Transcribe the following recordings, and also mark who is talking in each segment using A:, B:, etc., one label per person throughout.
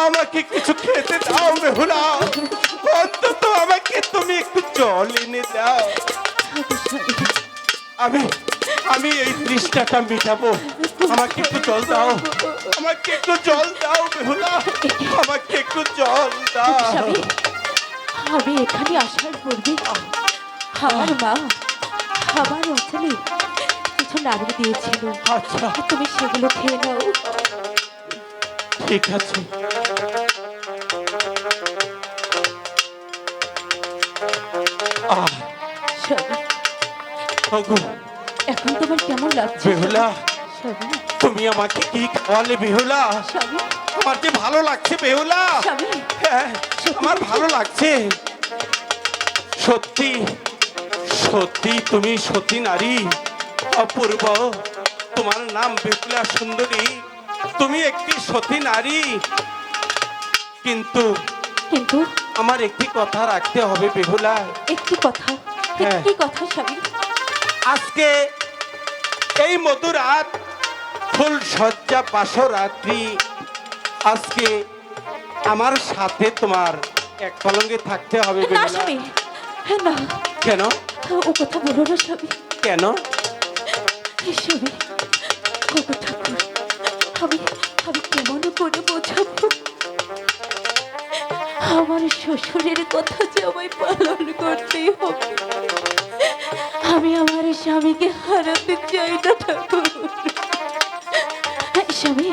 A: আমাকে কিছু খেতে দাও বেহুলা অন্তত আমাকে তুমি একটু জল এনে দাও। আমি আমি এই তৃষ্ণাটা মিটাবো। আমাকে একটু জল দাও। আমাকে একটু জল দাও বেহুলা আমাকে একটু জল দাও।
B: আমি এখানে আসার পূর্বে আমার মা আমার অঞ্চলে কিছু নাড়ু দিয়েছিল।
A: আচ্ছা।
B: তুমি সেগুলো খেয়ে নাও।
A: ঠিক আছে
B: এখন তোমার কেমন লাগছে?
A: বেহুলা তুমি আমাকে কি খাওয়ালে বেহুলা? আমার যে ভালো লাগছে বেহুলা। হ্যাঁ, আমার ভালো লাগছে। সত্যি সত্যি তুমি সতী নারী অপূর্ব। তোমার নাম বেহুলা সুন্দরী। তুমি একটি সতী নারী। কিন্তু
B: কিন্তু
A: আমার একটি কথা রাখতে হবে বেহুলা।
B: একটি কথা
A: হ্যাঁ।
B: একটি কথা স্বামী।
A: আজকে এই মধুরাত ফুল সজ্জা পাশরাত্রি আজকে আমার সাথে তোমার এক পলঙ্গে থাকতে হবে
B: না
A: বেহুলা।
B: স্বামী না।
A: কেন?
B: ও কথা বলো না স্বামী।
A: কেন?
B: স্বামী ওগো ঠাকুর আমি আমি কেমন করে বোঝাবো? আমার শ্বশুরের কথা যে আমায় পালন করতেই হবে। আমি আমার স্বামীকে হারাতে চাই না ঠাকুর। স্বামী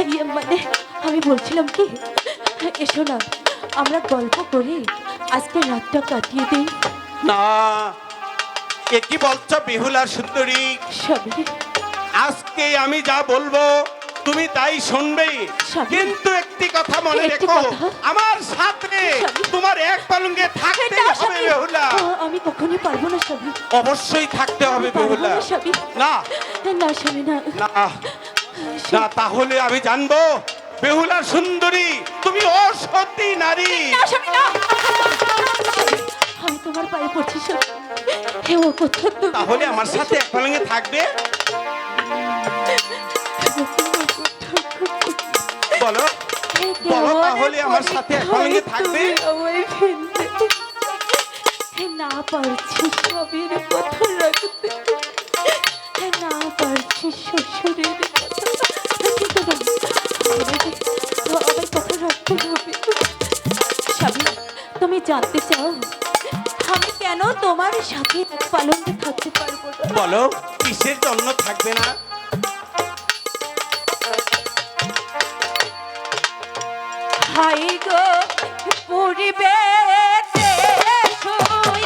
B: ইয়ে মানে আমি বলছিলাম কি এসো না আমরা গল্প করে আজকে রাতটা কাটিয়ে দিই।
A: না এ কি বলছো বেহুলা সুন্দরী?
B: স্বামী।
A: আজকে আমি যা বলব তুমি তাই শুনবে কিন্তু একটি কথা মনে রেখো আমার সাথে তোমার এক পালঙ্গে থাকতে হবে বেহুলা।
B: আমি কখনই পারব না স্বামী।
A: অবশ্যই থাকতে হবে বেহুলা।
B: না,
A: না।
B: স্বামী না।
A: না। তাহলে আমি জানব বেহুলা সুন্দরী তুমি অসতী নারী।
B: আমি তোমার পায়ে পড়ছি স্বামী। হে ও কথা
A: তাহলে আমার সাথে এক পালঙ্গে থাকবে? বলো। বলো তাহলে আমার সাথে এক পালঙ্গে
B: পরীক্ষায়
A: থাকবে?
B: না পারছি স্বামীর কথা রাখতে। না পারছি শ্বশুরের কথা। কিন্তু না, আমাকে আমার কথা রাখতে হবে। স্বামী তুমি জানতে চাও আমি কেন তোমার সাথে পালঙ্কে থাকতে পারব
A: বলো কিসের জন্য থাকবে না?
B: হাই গো পুরিবে শুই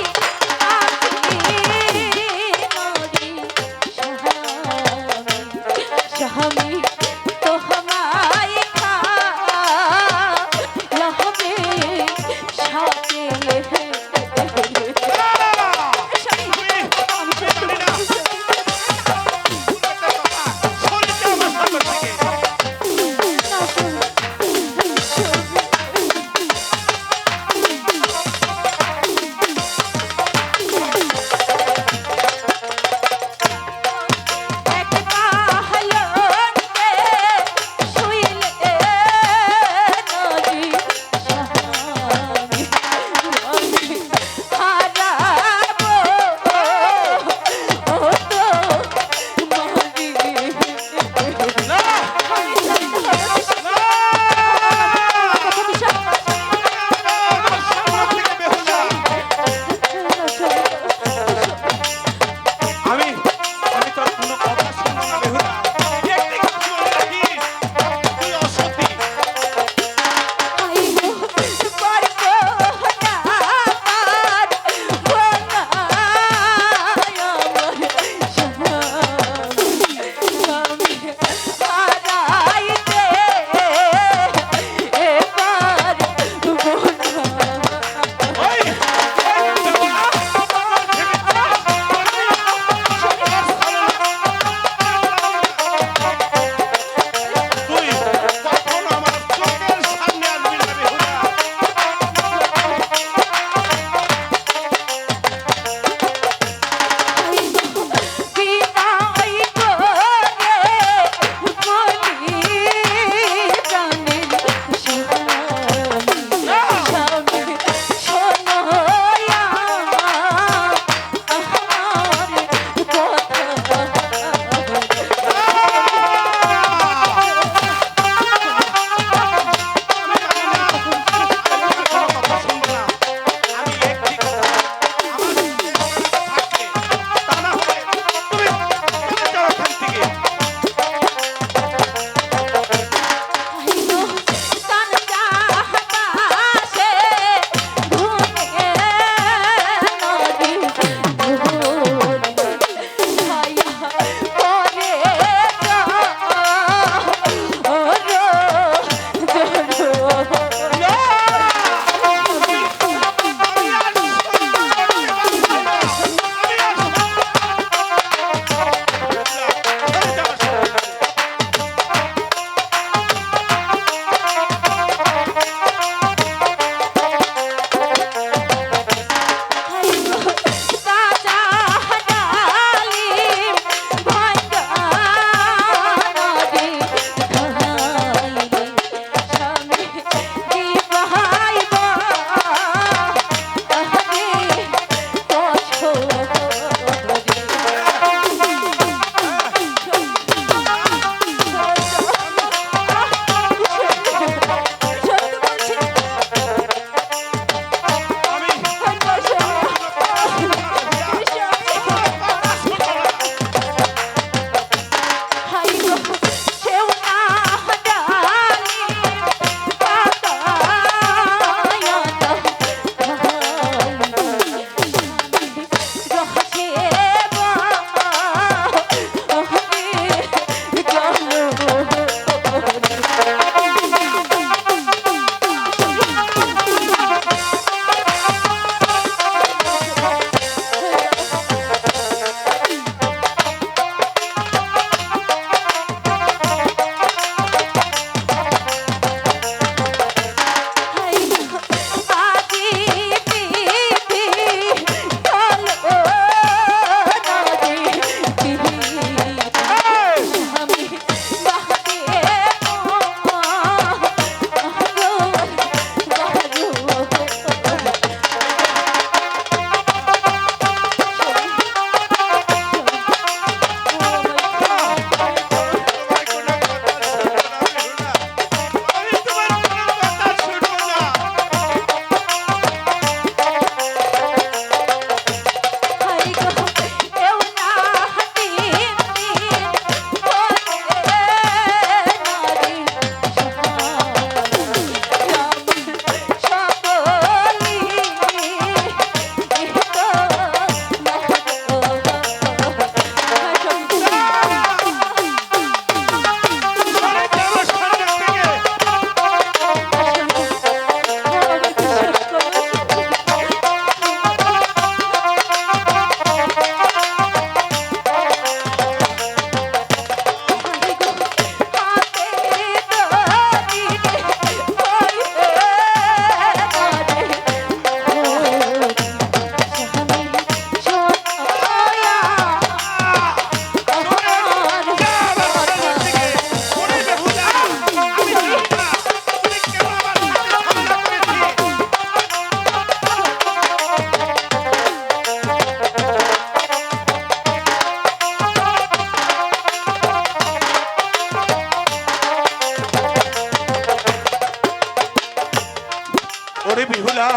A: বেহুলা।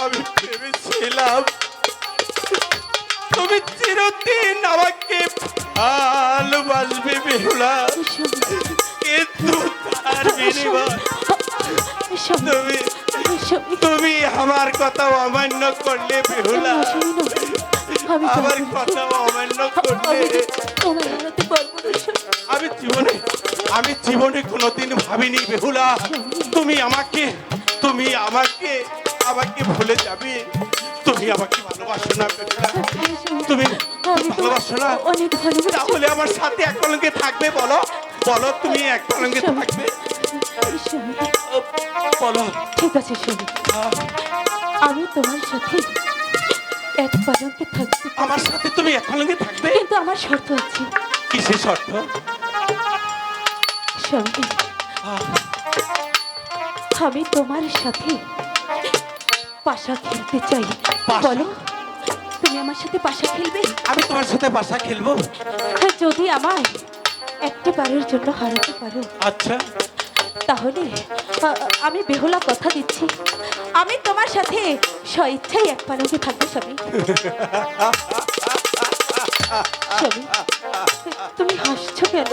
A: আমি ভেবেছিলাম তুমি চিরদিন আমাকে ভালোবাসবে বেহুলা। কিন্তু তার বিনিময় তুমি তুমি আমার কথা অমান্য করলে বেহুলা।
B: আমি
A: আমার। কথা অমান্য করলে।
B: আমি
A: জীবনে আমি জীবনে কোনোদিন ভাবিনি বেহুলা। তুমি আমাকে তুমি আমাকে আমাকে ভুলে যাবে। তুমি আমাকে ভালোবাসো না তুমি ভালোবাসো না। তাহলে আমার সাথে এক কলঙ্কে থাকবে বলো। বলো তুমি এক কলঙ্কে থাকবে। বলো।
B: ঠিক আছে স্বামী আমি তোমার সাথে এক পালঙ্কে পারি।
A: আমার সাথে তুমি এক কলঙ্কে থাকবে?
B: কিন্তু আমার শর্ত আছে।
A: কিসের শর্ত?
B: স্বামী আমি তোমার সাথে পাশা খেলতে চাই।
A: পাশা?
B: বলো তুমি আমার সাথে পাশা খেলবে?
A: আমি তোমার সাথে বাসা খেলব।
B: যদি আমায় একটা বারের জন্য হারাতে পারো।
A: আচ্ছা।
B: তাহলে আ- আমি বেহুলা কথা দিচ্ছি। আমি তোমার সাথে স্বইচ্ছাই এক পালকে থাকব স্বামী। স্বামী তুমি হাসছো কেন?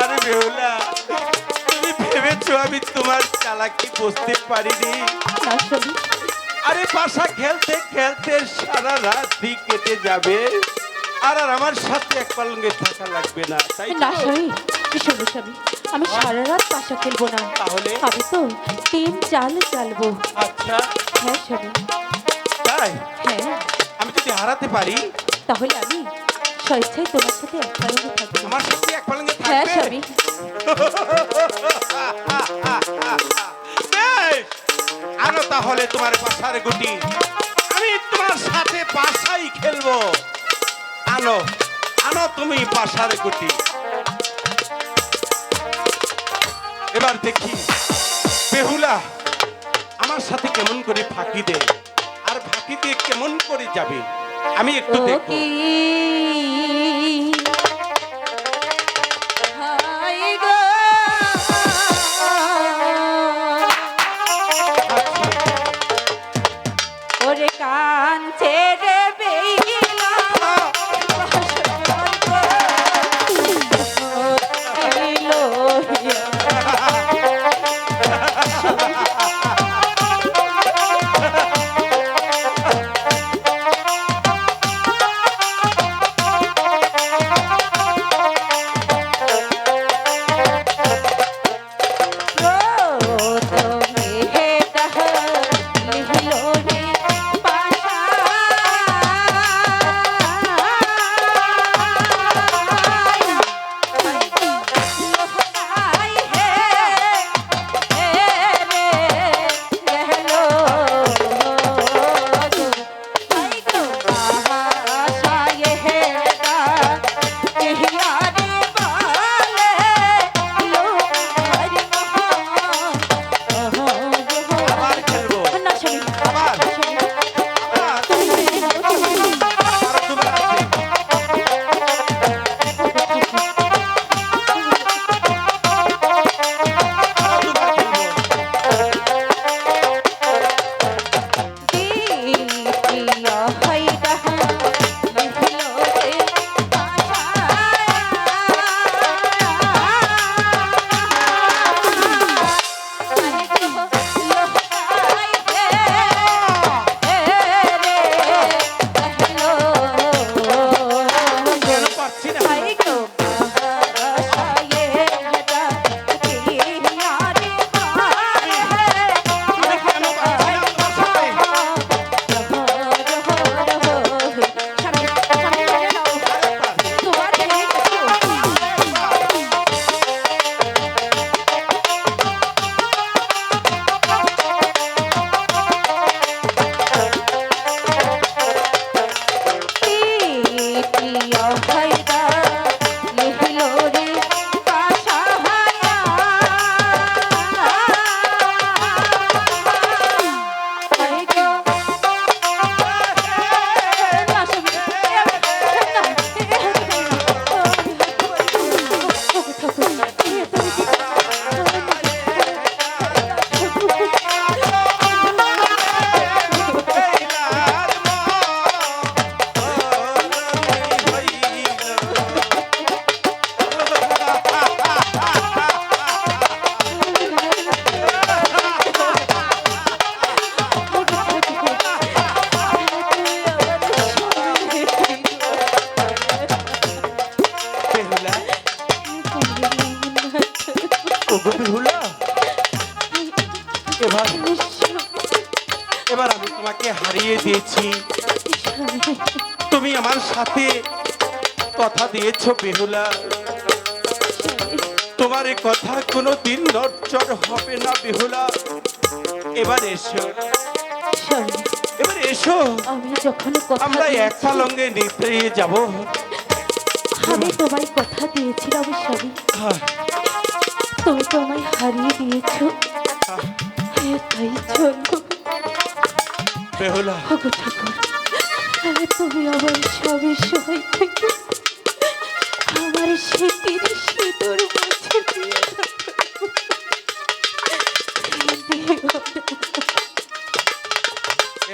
A: আরে বেহুলা তুমি ভেবেছো আমি তোমার চালাকি বুঝতে পারিনি? আরে বাসা খেলতে খেলতে সারা রাতই কেটে যাবে। আর আর আমার সাথে এক পালঙ্গে থাকা লাগবে না তাই
B: না শোনো স্বামী আমি সারা রাত পাশা খেলব না।
A: তাহলে?
B: আমি তো তিন চাল চালবো।
A: আচ্ছা।
B: হ্যাঁ স্বামী
A: তাই?
B: হ্যাঁ।
A: আমি যদি হারাতে পারি?
B: তাহলে আমি স্বেচ্ছায় তোমার সাথে এক থাকব
A: আমার সাথে এক পালঙ্গে
B: হ্যাঁ স্বামী।
A: আনো তাহলে তোমার পাশার গুটি। আমি তোমার সাথে পাশাই খেলব। আনো আনো তুমি পাশার গুটি। এবার দেখি বেহুলা আমার সাথে কেমন করে ফাঁকি দে? আর ফাঁকি দিয়ে কেমন করে যাবে? আমি একটু
B: ও ওগো বিহুলা এবার এবার আমি তোমাকে হারিয়ে
A: দিয়েছি। তুমি আমার সাথে কথা দিয়েছ বেহুলা। তোমার এ কথা কোনো দিন নড়চড় হবে না বেহুলা। এবার এসো। এবার এসো। আমরা
B: একটা
A: লঙ্গে নিতে যাব।
B: আমি তোমায় কথা দিয়েছিলাম স্বামী।
A: হ্যাঁ।
B: তুমি তো আমায় হারিয়ে দিয়েছ।
A: হ্যাঁ,
B: তাই চলো
A: বেহুলা।
B: ঠাকুর তুমি আমার স্বামীর সহায় থেকে আমার সিঁদুর মুছে দিয়ে দাও।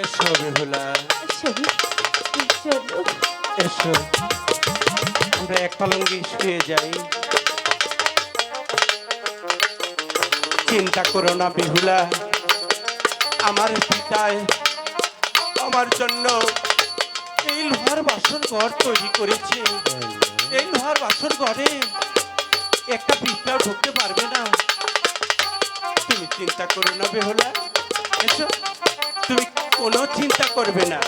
A: এসো বেহুলা। এসো আমরা এক পালঙ্গে শুয়ে যাই। চিন্তা করো না বেহুলা। আমার পিতায় আমার জন্য এই লোহার বাসর ঘর তৈরি করেছে। এই লোহার বাসর ঘরে একটা পিঁপড়াও ঢুকতে পারবে না। তুমি চিন্তা করো না বেহুলা। এসো, তুমি কোনো চিন্তা করবে না।